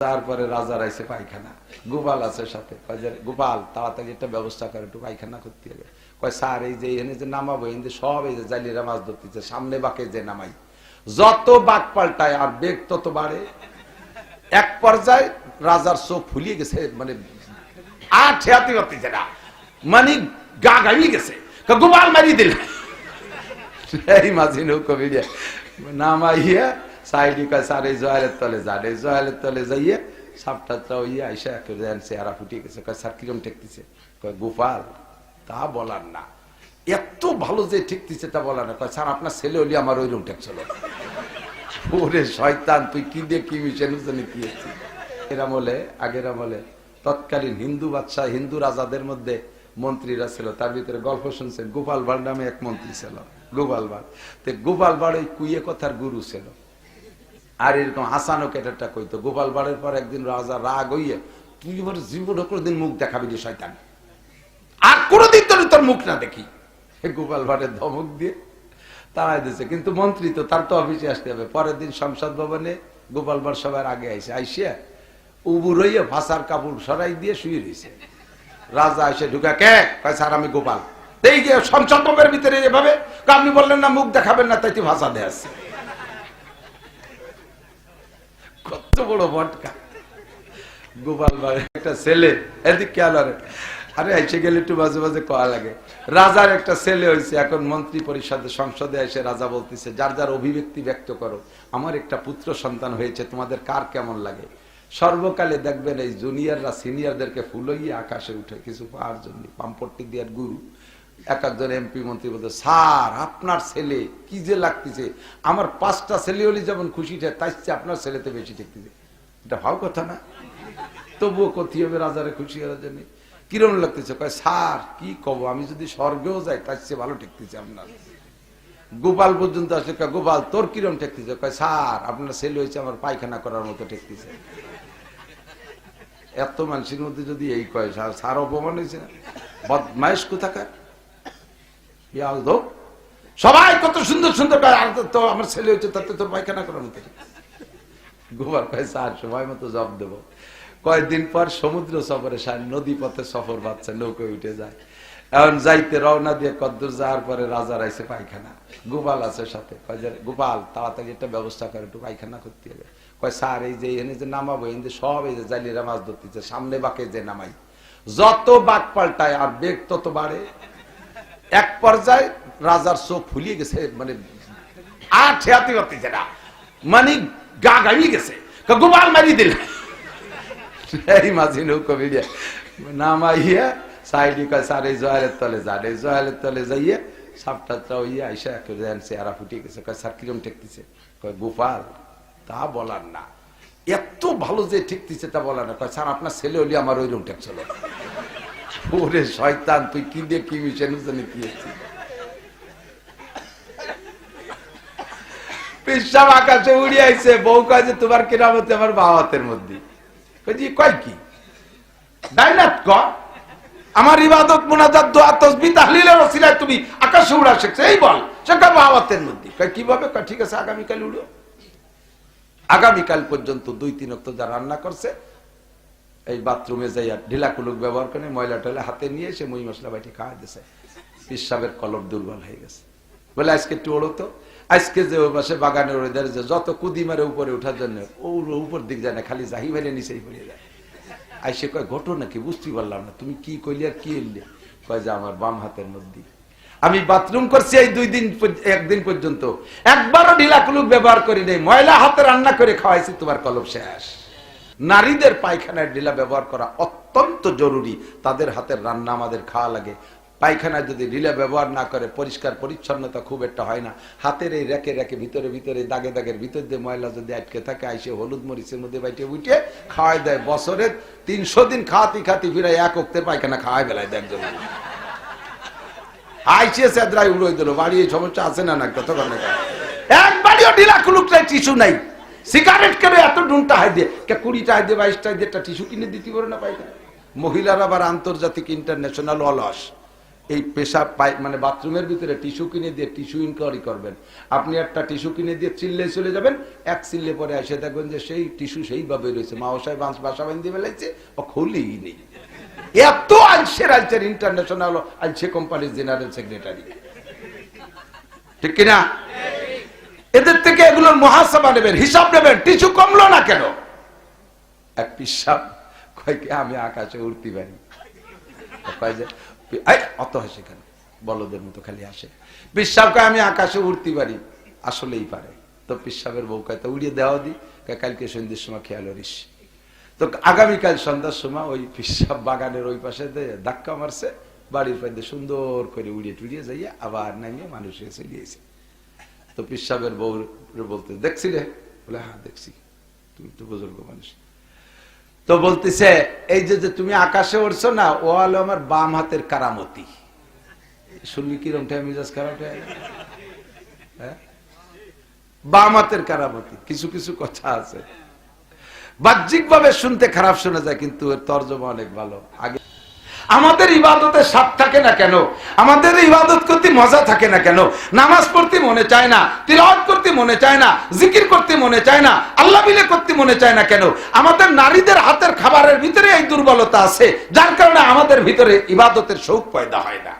তারপরে রাজার আইসে পায়খানা। গোপাল আছে সাথে। গোপাল, তাড়াতাড়ি একটা ব্যবস্থা করে, একটু পায়খানা করতে হবে। কয়, স্যার, এই যে এখানে যে নামাবো, এখানে সব এই যে জালিরা মাছ ধরতেছে, সামনে বাকে যে নামাই। যত বাক পাল্টায় আর বেগ তত বাড়ে। এক পর্যায়ে রাজার চোখ ফুলিয়ে গেছে মানে আর ঠেয়াতে পারতেছে না। মানে গা গামিয়ে গেছে। গোপাল মারিয়ে দিল। এই মাঝি নৌকো নামাইয়া সাইডি কয় জয়ালের তলে যান, এই জয়ালের তলে যাইয়ে সাপটা ইয়ে আইসা একেবারে চেহারা ফুটিয়ে গেছে। কয়, স্যার, কিরম ঠেকতেছে? কয়, গোপাল, তা বলার না। এত ভালো যে ঠেকতেছে তা বলার না। কয়, স্যার, আপনার ছেলে হলি আমার ওইরকম ঠেকছিল ওরে শয়তান, তুই কি দিয়ে কি মিশে নুসে কি এরা বলে আগেরা বলে তৎকালীন হিন্দু বাদশাহ, হিন্দু রাজাদের মধ্যে মন্ত্রীরা ছিল, তার ভিতরে গল্প শুনছেন, গোপাল ভাড় নামে এক মন্ত্রী ছিল, গোপাল ভাড়। তো গোপাল ভাড় ওই কুইয়ে কথার গুরু ছিল। আর এরকম হাসানো কেটারটা কইতো গোপাল ভাড়ের পর একদিন রাজা রাগ হইয়া, তুই এবার জীবনে কোনোদিন মুখ দেখাবি যে শয়তান। আর কোনোদিন তোর তোর মুখ না দেখি। গোপাল ভাড়ের ধমক দিয়ে তাড়াই দিছে। কিন্তু মন্ত্রী তো, তার তো অফিসে আসতে হবে। পরের দিন সংসদ ভবনে গোপাল ভাড় সবার আগে আইসে, আইসিয়া উবুর হইয়া ভাষার কাপড় সরাই দিয়ে শুয়ে রয়েছে রাজা এসে ঢুকা, কে? স্যার, আমি গোপাল। এই গিয়ে সংসদ ভবনের ভিতরে এভাবে, আপনি বললেন না মুখ দেখাবেন না, তাই ভাষা দিয়ে কত বড় বটকা। গোপাল ভাই একটা ছেলে, এদিক খেয়াল আরে আরে এসে গেলে একটু মাঝে মাঝে কয়া লাগে। রাজার একটা ছেলে হয়েছে এখন মন্ত্রী পরিষদে, সংসদে এসে রাজা বলতেছে, যার যার অভিব্যক্তি ব্যক্ত করো, আমার একটা পুত্র সন্তান হয়েছে, তোমাদের কার কেমন লাগে? সর্বকালে দেখবেন এই জুনিয়ররা সিনিয়রদেরকে ফুলইয়ে আকাশে উঠে, কিছু পাওয়ার জন্য পাম্পট্টি দেওয়ার গুরু এক একজন এমপি মন্ত্রী বলতে, স্যার, আপনার ছেলে কি যে লাগতেছে? আমার পাঁচটা ছেলে হলে যেমন খুশিটা তাই চেয়ে আপনার ছেলেতে বেশি ঠেকতেছে এটা ভালো কথা না? তবুও কথি হবে রাজারে খুশি হওয়ার জন্য। কিরম লাগতেছে? কয়, স্যার, কি কব? আমি যদি স্বর্গেও যাই চেয়ে ভালো ঠেকতেছে আপনার। গোপাল পর্যন্ত আসলে গোপাল, তোর কিরম ঠেকতেছে? কয়, স্যার, আপনার ছেলে হয়েছে আমার পায়খানা করার মতো ঠেকতেছে। এত মানুষের মধ্যে যদি এই কয়, স্যার অপমান হয়েছে না? বদমাইশ কোথাকার? সবাই কত সুন্দর সুন্দর তো- আমার ছেলে হয়েছে তাতে তোর পায়খানা মতো। গোবার কয়, স্যার, সময় মতো জব দেব। কয়েকদিন পর সমুদ্র সফরে স্যার নদী পথে সফর বাচ্চা নৌকোয় উঠে যায়। এখন যাইতে রওনা দিয়ে কদ্দূর যাওয়ার পরে রাজার আইসে পায়খানা। গোপাল আছে সাথে। গোপাল, তাড়াতাড়ি একটা ব্যবস্থা করে, একটু পায়খানা করতে হবে। কয়, স্যার, এই যে এখানে যে নামাবো, এখানে সব এই যে জালিরা মাছ ধরতেছে, সামনে বাকে যে নামাই। যত বাক পাল্টায় আর বেগ তত বাড়ে। এক পর্যায়ে রাজার চোখ ফুলিয়ে গেছে মানে আর ঠেয়াতে পারতেছে মানে গা গামিয়ে গেছে। গোপাল মারিয়ে দিল। এই মাঝি নৌকো বেরিয়ে নামাইয়া সাইডি কয় স্যার এই জয়ালের তলে যান এই জয়ালের তলে যাইয়ে সাপটা ইয়ে আইসা একেবারে চেহারা ফুটিয়ে গেছে। কয়, স্যার, কিরম ঠেকতেছে? কয়, গোপাল, তা বলার না। এত ভালো যে ঠেকতেছে তা বলার না। কয়, স্যার, আপনার ছেলে হলি আমার ওইরকম ঠেকছিল। ওরে শয়তান তুই কি দিয়ে কি মিশে নুসে কি পেশাব আকাশে উড়ে আইছে বউ কয় যে তোমার কেরামতে আমার বাবাতের মধ্যে। জি, কয় কি? ডাইনাত ক। আমার ইবাদত মোনাজাত দোয়া তসবি তাহলিলের ওসিলায় তুমি আকাশে উড়া শিখছে এই বল সে কয় বাবাতের মধ্যে। কয় কীভাবে কয় ঠিক আছে আগামীকাল উড়ো। আগামীকাল পর্যন্ত দুই তিন অক্ত যা রান্না করছে এই বাথরুমে যাইয়া ঢিলা কুলুক ব্যবহার করে, ময়লা টয়লা হাতে নিয়ে সে মই মশলা বাটি খাওয়া দিছে। পিসাবের কলম দুর্বল হয়ে গেছে। বলে, আজকে একটু ওড়ো তো। আজকে যে ওই পাশে বাগানের ওদের যে যত কুদি মারে উপরে ওঠার জন্য, ও উপর দিক যায় না, খালি জাহি মেরে নিচেই পড়ে যায় আইসে কয় ঘটো নাকি বুঝতে পারলাম না। তুমি কি কইলে আর কি এলে? কয় যে, আমার বাম হাতের মধ্যে। আমি বাথরুম করছি এই দুই দিন একদিন পর্যন্ত। একবারও ঢিলা কুলুক ব্যবহার করি নাই। ময়লা হাতে রান্না করে খাওয়াইছি, তোমার কলম শেষ। নারীদের পায়খানার ঢিলা ব্যবহার করা অত্যন্ত জরুরি। তাদের হাতের রান্না আমাদের খাওয়া লাগে। পায়খানায় যদি ঢিলা ব্যবহার না করে, পরিষ্কার পরিচ্ছন্নতা খুব একটা হয় না। হাতের এই রেখে রেখে ভিতরে ভিতরে দাগে দাগের ভিতর দিয়ে ময়লা যদি আটকে থাকে, আইসে হলুদ মরিচের মধ্যে বাইটে উঠে খাওয়াই দেয়। বছরের তিনশো দিন খাওয়াতি খাতি ফিরে এক অক্তের পায়খানা খাওয়াই বেলায় দেয় একজন আইসে সেদ্রাই উড়োই দিল। বাড়ি এই সমস্যা আছে না না? কতক্ষণ একবারও ঢিলা কুলুকটাই টিস্যু নাই। সিগারেট কেন এত ডুনটা হাই দিয়ে? কুড়িটা হাই দিয়ে বাইশটা হাই দিয়ে, একটা টিস্যু কিনে দিতে পারে না পাইখানা মহিলারা আবার আন্তর্জাতিক ইন্টারন্যাশনাল অলস। এই পেশা পাই মানে বাথরুমের ভিতরে টিস্যু কিনে দিয়ে টিস্যু ইনকোয়ারি করবেন। আপনি একটা টিস্যু কিনে দিয়ে চিল্লে চলে যাবেন, এক চিল্লে পরে এসে দেখবেন যে সেই টিস্যু সেইভাবে রয়েছে। মাওসায় বাঁশ বাসা বান্ধি ফেলাইছে, ও খুলেই নেই। এত আলসের আলসের ইন্টারন্যাশনাল আলসে কোম্পানির জেনারেল সেক্রেটারি ঠিক কিনা? এদের থেকে এগুলোর মহাসভা নেবেন, হিসাব নেবেন টিস্যু কমলো না কেন? এক পিসাব কয়েকে আমি আকাশে উঠতে পারি? কয় অত হাসি কেন? বলদের মতো খালি আসে পিসাবকে আমি আকাশে উঠতে পারি। আসলেই পারে। তো পিসাবের বউ কয়, তো উড়িয়ে দেওয়া দি। কালকে সন্ধ্যের সময় খেয়াল করিস। তো আগামীকাল সন্ধ্যার সময় ওই পিসাব বাগানের ওই পাশে ধাক্কা মারছে, বাড়ির পাশে সুন্দর করে উড়িয়ে টুড়িয়ে যাইয়া আবার নামিয়ে মানুষ এসে তো পিসাবের বউ বলতে দেখছিলে বলে হ্যাঁ দেখছি। তুমি তো বুজুর্গ মানুষ। তো বলতেছে, এই যে যে তুমি আকাশে উঠছো না, ও হলো আমার বাম হাতের কারামতি। শুনবি কিরম টাইম মিজাজ খারাপ হ্যাঁ? বাম হাতের কারামতি, কিছু কিছু কথা আছে। বাহ্যিক ভাবে শুনতে খারাপ শোনা যায়, কিন্তু এর তর্জমা অনেক ভালো। আগে আমাদের ইবাদতে স্বাদ থাকে না কেন? আমাদের ইবাদত করতে মজা থাকে না কেন? নামাজ পড়তে মনে চায় না, তিলাওয়াত করতে মনে চায় না, জিকির করতে মনে চায় না, আল্লাহ বিলে করতে মনে চায় না কেন? আমাদের নারীদের হাতের খাবারের ভিতরে এই দুর্বলতা আছে, যার কারণে আমাদের ভিতরে ইবাদতের শৌক পয়দা হয় না।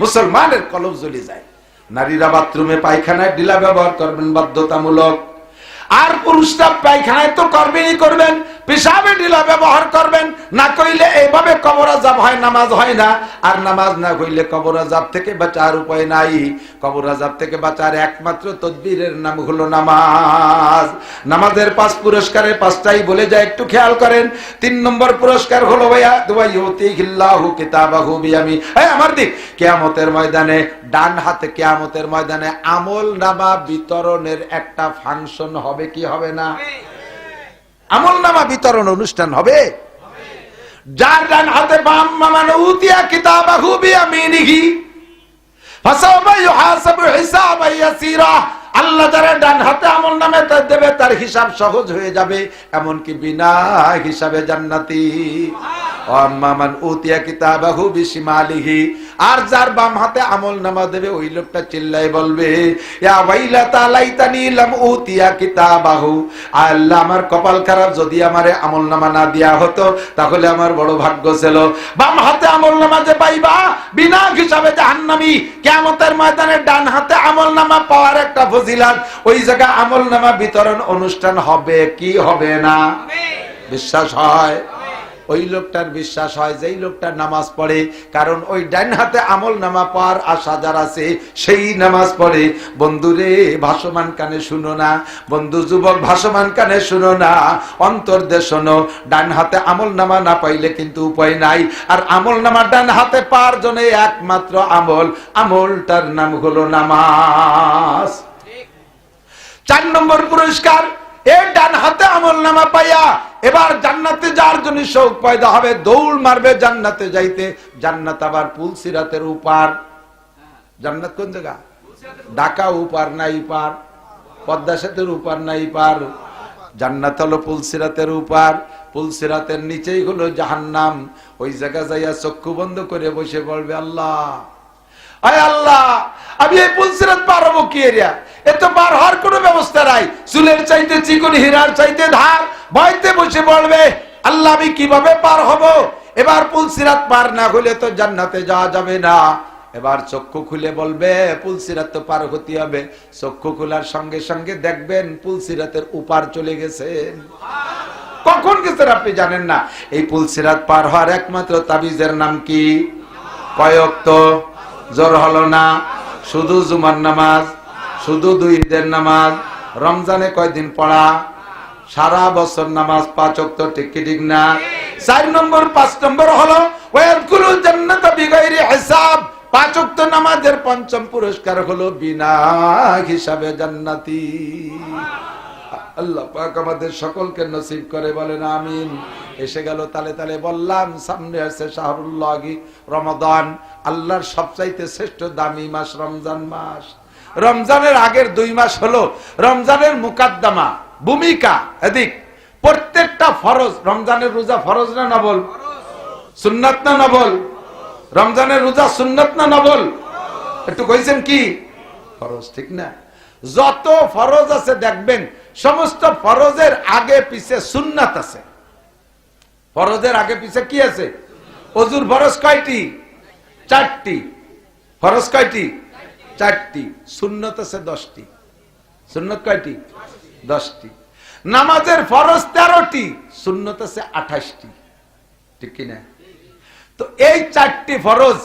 মুসলমানের কলম জ্বলে যায়। নারীরা বাথরুমে পায়খানায় ডিলা ব্যবহার করবেন বাধ্যতামূলক। আর পুরুষরা পায়খানায় তো করবেনই করবেন। পেশাবে ঢিলা ব্যবহার করবেন, না কইলে এইভাবে কবর আজাব হয়, নামাজ হয় না। আর নামাজ না কইলে কবর আজাব থেকে বাঁচার উপায় নাই। কবর আজাব থেকে বাঁচার একমাত্র তদবীরের নাম হলো নামাজ। নামাজের পাঁচ পুরস্কারের পাঁচটাই বলে যায়, একটু খেয়াল করেন। তিন নম্বর পুরস্কার হলো ভাইয়া এই আমার দিক, কিয়ামতের ময়দানে, ডান হাতে কিয়ামতের ময়দানে আমল নামা বিতরণের একটা ফাংশন হবে কি হবে না? আমল নামা বিতরণ অনুষ্ঠান হবে। যার ডান হাতে বাম মামানো উতিয়া কিতাবাহু বিয়ামিনিহি। ফাসাওফা ইউহাসাবু হিসাবান ইয়াসীরা। আল্লাহ যারা ডান হাতে আমল নামে তার দেবে, তার হিসাব সহজ হয়ে যাবে, এমনকি বিনা হিসাবে জান্নাতি। অম্মামান উতিয়া কিতাবাহু বিশিমালিহি। আর যার বাম হাতে আমল নামা দেবে ওই লোকটা চিল্লাই বলবে ইয়া ওয়াইলাতা লাইতানি লাম উতিয়া কিতাবাহু। আল্লাহ আমার কপাল খারাপ যদি আমারে আমল নামা না দেয়া হতো তাহলে আমার বড় ভাগ্য ছিল। বাম হাতে আমল নামা যে পাইবা বিনা হিসাবে জাহান্নামী। কিয়ামতের ময়দানে ডান হাতে আমল নামা পাওয়ার একটা ফজিলাত ওই জায়গা আমল নামা বিতরণ অনুষ্ঠান হবে কি হবে না? বিশ্বাস হয়? ওই লোকটার বিশ্বাস হয় যেই লোকটা নামাজ পড়ে কারণ ওই ডান হাতে আমল নামা পাওয়ার আশা যার আছে সেই নামাজ পড়ে। বন্ধুরে ভাসমান কানে শুনো না। বন্ধু যুবক ভাসমান কানে শুনো না। অন্তর দে শোনো ডান হাতে আমল নামা না পাইলে কিন্তু উপায় নাই। আর আমল নামা ডান হাতে পাওয়ার জন্য একমাত্র আমল আমলটার নাম হলো নামাজ। চার নম্বর পুরস্কার এ ডান হাতে আমল নামা পাইয়া এবার জান্নাতে যার জন্য শোক পয়দা হবে, দৌড় মারবে জান্নাতে যাইতে। জান্নাত আবার পুল সিরাতের উপার। জান্নাত কোন জায়গা? ঢাকা উপার নাই পার পদ্মা সেতুর উপার নাই পার জান্নাত হলো পুলসিরাতের উপার। পুলসিরাতের নিচেই হলো জাহান্নাম। ওই জায়গা যাইয়া চক্ষু বন্ধ করে বসে বলবে আল্লাহ। আয় আল্লাহ, আমি এই পুলসিরাত পার হব কি এরিয়া এত পার হওয়ার কোনো ব্যবস্থা নাই। চুলের চাইতে চিকন, হীরার চাইতে ধার। ভয়তে বসে পড়বে। আল্লাহ, আমি কীভাবে পার হব? এবার পুলসিরাত পার না হলে তো জান্নাতে যাওয়া যাবে না। এবার চক্ষু খুলে বলবে, পুলসিরাত তো পার হতে হবে। চক্ষু খোলার সঙ্গে সঙ্গে দেখবেন পুলসিরাতের উপার চলে গেছেন কখন গেছেন আপনি জানেন না? এই পুলসিরাত পার হওয়ার একমাত্র তাবিজের নাম কি? কয়ক জোর হলো না। শুধু জুমার নামাজ, শুধু দুই ঈদের নামাজ, রমজানে কয়দিন পড়া? সারা বছর নামাজ পাঁচ অক্ত ঠিক ঠিক না? চার নম্বর, পাঁচ নম্বর হলো হিসাব। পাঁচ অক্ত নামাজের পঞ্চম পুরস্কার হলো বিনা হিসাবে জান্নাতি। আল্লাহ পাক আমাদের সকলকে নসিব করে বলেন, আমিন। এসে গেল, তালে তালে বললাম, সামনে আছে শাহরুল্লাহি রমাদান। আল্লাহর সবচাইতে শ্রেষ্ঠ দামি মাস রমজান মাস। রমজানের আগের দুই মাস হলো রমজানের মুকাদ্দামা, ভূমিকা। এদিক, প্রত্যেকটা ফরজ, রমজানের রোজা ফরজ না নবল? সুন্নাত না নবল? রমজানের রোজা সুন্নত না নবল? একটু কইছেন কি? ফরজ, ঠিক না? যত ফরজ আছে দেখবেন সমস্ত ফরজের আগে পিছে সুন্নাত আছে। ফরজের আগে পিছে কি আছে? অজুর ফরজ কয়টি? চারটি। ফরজ কয়টি? চারটি। সুন্নত আছে দশটি। সুন্নত কয়টি? দশটি। নামাজের ফরজ তেরোটি, সুন্নত আছে আঠাশটি। ঠিক কিনা? তো এই চারটি ফরজ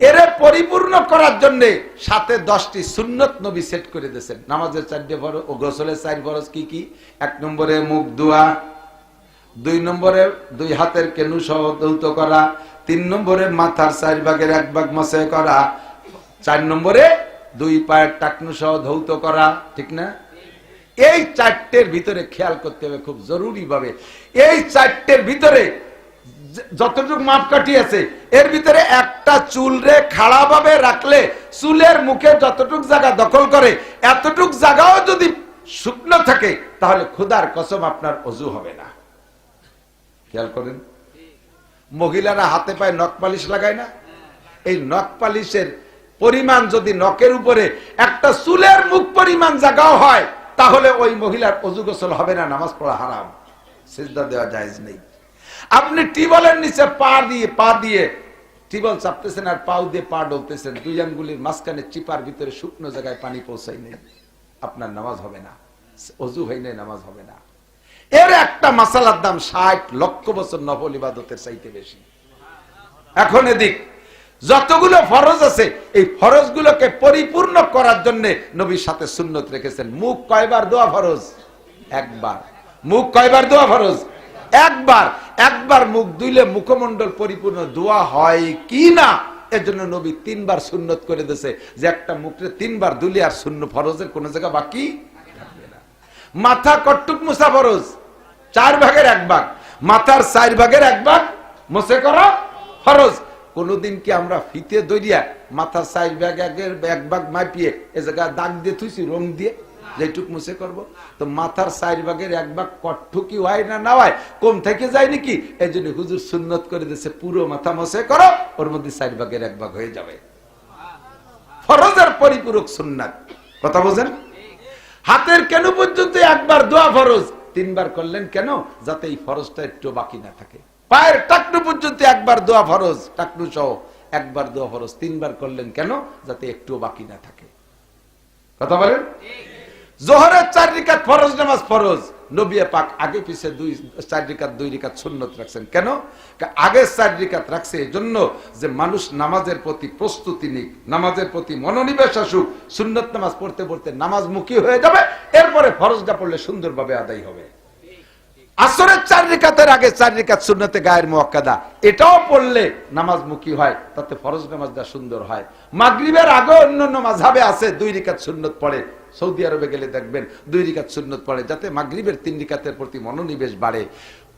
এরে পরিপূর্ণ করার জন্য সাথে দশটি সুন্নত নবী সেট করে দিয়েছেন। নামাজের চারটে ফরজ ও গোসলের চার ফরজ কি কি? এক নম্বরে মুখ ধোয়া, দুই নম্বরে দুই হাতের কেনু সহ দৌত করা, তিন নম্বরে মাথার চার ভাগের এক ভাগ মশে করা, চার নম্বরে দুই পায়ের টাকনু সহ ধৌত করা, ঠিক না? এই চারটের ভিতরে খেয়াল করতে হবে খুব জরুরি ভাবে এই চারটের ভিতরে যতটুকু মাপকাঠি আছে, এর ভিতরে একটা চুল রে খাড়া ভাবে রাখলে চুলের মুখে যতটুক জায়গা দখল করে, এতটুক জায়গাও যদি শুকনো থাকে, তাহলে খুদার কসম আপনার অজু হবে না। খেয়াল করেন? মহিলারা হাতে পায়ে নখ পালিশ লাগায় না? এই নখ পালিশের পরিমাণ যদি নখের উপরে একটা চুলের মুখ পরিমাণ জায়গাও হয়, তাহলে ওই মহিলার অজু গোসল হবে না, নামাজ পড়া হারাম। সিজদা দেওয়া জায়েজ নেই। আপনি টিবলের নিচে পা দিয়ে পা দিয়ে টিবল চাপতেছেন আর পাও দিয়ে পা ডলতেছেন, দুই আঙ্গুলির মাঝখানে চিপার ভিতরে শুকনো জায়গায় পানি পৌঁছাই নেই। আপনার নামাজ হবে না, অজু নাই, নামাজ হবে না। এর একটা মাসালার দাম ষাট লক্ষ বছর নফল ইবাদতের চাইতে বেশি। এখন এদিক, যতগুলো ফরজ আছে, এই ফরজ গুলোকে পরিপূর্ণ করার জন্য নবীর সাথে সুন্নত রেখেছেন। মুখ কয়বার দোয়া ফরজ? একবার। মুখ কয়বার দোয়া ফরজ? একবার একবার মুখ দুইলে মুখমণ্ডল পরিপূর্ণ দোয়া হয় কি না এর জন্য নবী তিনবার সুন্নত করে দিয়েছে যে একটা মুখে তিনবার দুলে আর শূন্য ফরজের কোন জায়গা বাকি মাথা কট্টুক মুসা ফরজ, চার ভাগের এক ভাগ। মাথার চার ভাগের এক ভাগ মোসে করা ফরজ। কোনদিন কি আমরা ফিতে দইয়া মাথার চার ভাগ এক ভাগ মাপিয়ে এ জায়গায় দাগ দিয়ে থুইছি, রং দিয়ে? যেটুক মুছে করব। তো মাথার চার ভাগের এক ভাগ কট্টুকি হয় না না হয়, কম থেকে যায় নাকি? এই জন্য হুজুর সুন্নত করে দিয়েছে, পুরো মাথা মোসে করো, ওর মধ্যে চার ভাগের এক ভাগ হয়ে যাবে। ফরজের পরিপূরক সুন্নাত। কথা বোঝেন? হাতের কেন পর্যন্ত একবার দোয়া ফরজ? তিনবার করলেন কেন? যাতে এই ফরজটা একটু বাকি না থাকে। পায়ের টাকনু পর্যন্ত একবার দোয়া ফরজ, টাকনু সহ একবার দোয়া ফরজ, তিনবার করলেন কেন? যাতে একটু বাকি না থাকে। কথা বলেন? জোহরের চার রিকাত ফরজ, নামাজ ফরজ। নবিয়া পাক আগে পিছে দুই, চার রিকাত, দুই রিকাত সুন্নত রাখছেন। কেন? আগে চার রিকাত রাখছে এজন্য যে মানুষ নামাজের প্রতি প্রস্তুতি নিক, নামাজের প্রতি মনোনিবেশ আসুক, সুন্নত নামাজ পড়তে পড়তে নামাজ মুখী হয়ে যাবে, এরপরে ফরজটা পড়লে সুন্দরভাবে আদায় হবে। আসরের চার রিকাতের আগে চার রিকাত সুন্নতে গায়ের মোয়াক্কাদা, এটাও পড়লে নামাজ মুখী হয়, তাতে ফরজ নামাজটা সুন্দর হয়। মাগরিবের আগে অন্যান্য মাঝাবে আছে, দুই রিকাত সুন্নত পড়ে সৌদি আরবে গেলে দেখবেন দুই রিকাত সুন্নত পড়ে, যাতে মাগরীবের তিন রিকাতের প্রতি মনোনিবেশ বাড়ে।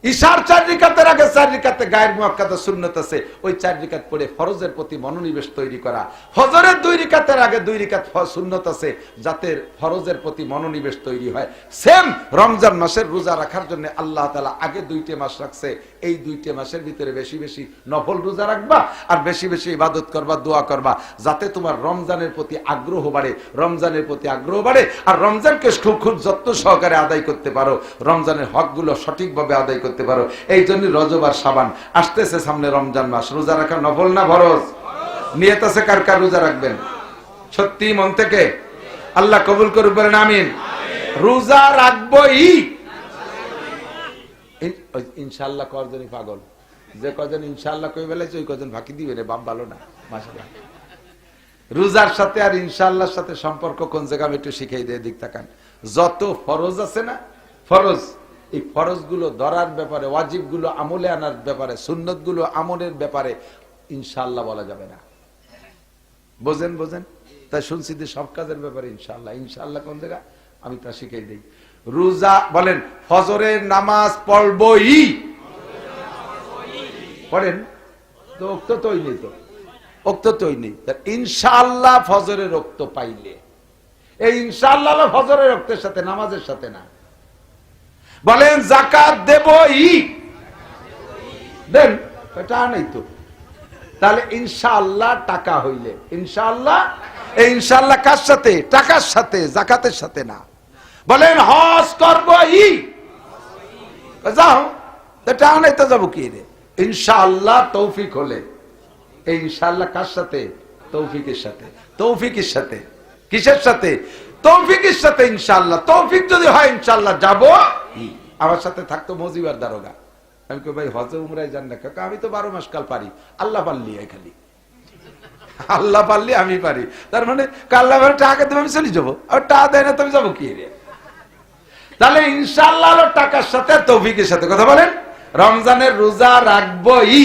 ঈশার চার রিকাতের আগে চার রিকাতে গায়ের মোয়াক্কাদা সুন্নত আছে। ওই চার রিকাত পড়ে ফরজের প্রতি মনোনিবেশ তৈরি করা। ফজরের দুই রিকাতের আগে দুই রিকাত সুন্নত আছে, যাতে ফরজের প্রতি মনোনিবেশ তৈরি হয়। সেম রমজান মাসের রোজা রাখার জন্য আল্লাহ তালা আগে দুইটি মাস রাখছে। এই দুইটি মাসের ভিতরে বেশি বেশি নফল রোজা রাখবা আর বেশি বেশি ইবাদত করবা, দোয়া করবা, যাতে তোমার রমজানের প্রতি আগ্রহ বাড়ে। রমজানের প্রতি আগ্রহ বাড়ে আর রমজানকে খুব খুব যত্ন সহকারে আদায় করতে পারো। রমজানের হকগুলো সঠিকভাবে আদায় করতে পারো। এই জন্য রজব আর সাবান। আসতেছে সামনে রমজান মাস। রোজা রাখা নফল না ভরজ নিয়ত আছে কার কার রোজা রাখবেন? সত্যি মন থেকে? আল্লাহ কবুল করুক, বলেন আমিন। রোজা রাখবই। ইনশাল্লাহ কজনই পাগল? যে কজন ইনশাল্লাহ কই বেলাইছে ওই কজন ফাঁকি দিবে রে, বাপ ভালো না মাসাল্লাহ রোজার সাথে আর ইনশাল্লাহর সাথে সম্পর্ক কোন জায়গা আমি একটু শিখাই দিয়ে দিক তাকান। যত ফরজ আছে না, ফরজ। এই ফরজগুলো ধরার ব্যাপারে ওয়াজিবগুলো আমলে আনার ব্যাপারে সুন্নতগুলো আমলের ব্যাপারে ইনশাল্লাহ বলা যাবে না। বোঝেন বোঝেন? তাই শুনছি যে সব কাজের ব্যাপারে ইনশাল্লাহ ইনশাল্লাহ কোন জায়গা? আমি তা শিখাই দিই। রোজা, বলেন, ফজরের নামাজ পড়বই। পড়েন? তো উক্ত তৈ নেই তো? উক্ত তৈ নেই। ইনশাল্লাহ ফজরের রক্ত পাইলে। এই ইনশাল্লাহ ফজরের রক্তের সাথে, নামাজের সাথে না। বলেন জাকাত দেবই। দেন তো। তাহলে ইনশাআল্লাহ টাকা হইলে। ইনশাআল্লাহ? এই কার সাথে? টাকার সাথে জাকাতের সাথে না। বলেন, হজ করব ই যাও। টাকা তো যাব কি রে? ইনশাআল্লাহ তৌফিক হলে। এই ইনশাআল্লাহ কার সাথে? তৌফিকের সাথে। তৌফিকের সাথে। কিসের সাথে? তৌফিকের সাথে ইনশাআল্লাহ তৌফিক যদি হয় ইনশাআল্লাহ যাব। আমার সাথে থাকতো মজিবার দারোগা। আমি কই ভাই হজে উমরাই যান না কাকা আমি তো বারো মাস কাল পারি। আল্লাহ এই খালি। আল্লাহ পারলি আমি পারি। তার মানে কাল্লা মানে টাকা দেবে আমি চলে যাব। আর টাকা দেয় না তুমি যাব কি রে? তাহলে ইনশাআল্লাহ হলো টাকার সাথে তৌফিকের সাথে। কথা বলেন রমজানের রোজা রাখব ই